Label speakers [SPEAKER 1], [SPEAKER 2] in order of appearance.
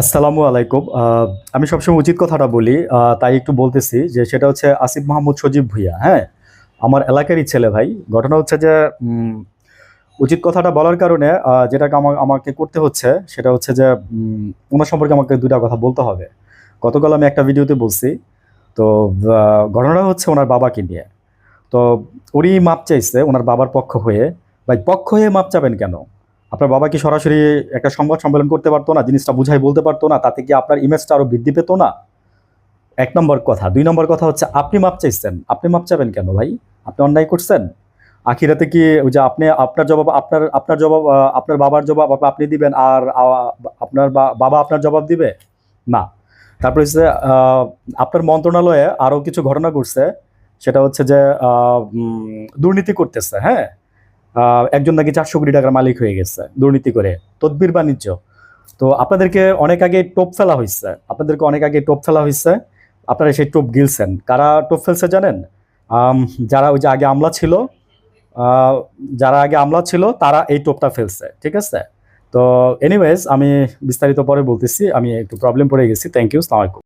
[SPEAKER 1] আসসালামু আলাইকুম। আমি সবসময় উচিত কথাটা বলি তাই একটু বলতেছি যে সেটা হচ্ছে আসিফ মাহমুদ সজীব ভুইয়া হ্যাঁ? আমার এলাকারই ছেলে ভাই। ঘটনা হচ্ছে যে উচিত কথাটা বলার কারণে যেটাকে আমার আমাকে করতে হচ্ছে, সেটা হচ্ছে যে ওনার সম্পর্কে আমাকে দুটা কথা বলতে হবে। গতকাল আমি একটা ভিডিওতে বলছি, তো ঘটনাটা হচ্ছে ওনার বাবাকে নিয়ে। তো, উনি মাপ চাইছে, ওনার বাবার পক্ষ হয়ে। ভাই, পক্ষ হয়ে মাপ চাবেন কেন? আপনার বাবা কি সরাসরি একটা সংবাদ সম্মেলন করতে পারতো না, জিনিসটা বুঝাই বলতে পারতো না, তাতে কি আপনার ইমেজটা আরও বৃদ্ধি পেতো না? এক নম্বর কথা। দুই নম্বর কথা হচ্ছে, আপনি মাপ চাইছেন। আপনি মাপ চাবেন কেন ভাই? আপনি অন্যায় করছেন? আখিরাতে কি ওই যে আপনি, আপনার জবাব, আপনার আপনার জবাব আপনার বাবার জবাব আপনি দিবেন আর আপনার বাবা আপনার জবাব দিবে? না। তারপর হচ্ছে আপনার মন্ত্রণালয়ে আরও কিছু ঘটনা ঘটছে। সেটা হচ্ছে যে দুর্নীতি করতেছে হ্যাঁ? একজন নাকি চারশো কোটি টাকার মালিক হয়ে গেছে, দুর্নীতি করে, তদবির বাণিজ্য। তো আপনাদেরকে অনেক আগে টোপ ফেলা হয়েছে, আপনাদেরকে অনেক আগে টোপ ফেলা হয়েছে, আপনারা সেই টোপ গিলছেন। কারা টোপ ফেলছে জানেন? যারা ওই যে আগে আমলা ছিল যারা আগে আমলা ছিল, তারা এই টোপটা ফেলছে, ঠিক আছে? তো এনিওয়েজ আমি বিস্তারিত পরে বলতেছি, আমি একটু প্রবলেম পড়ে গেছি থ্যাংক ইউ সালামালাইকুম।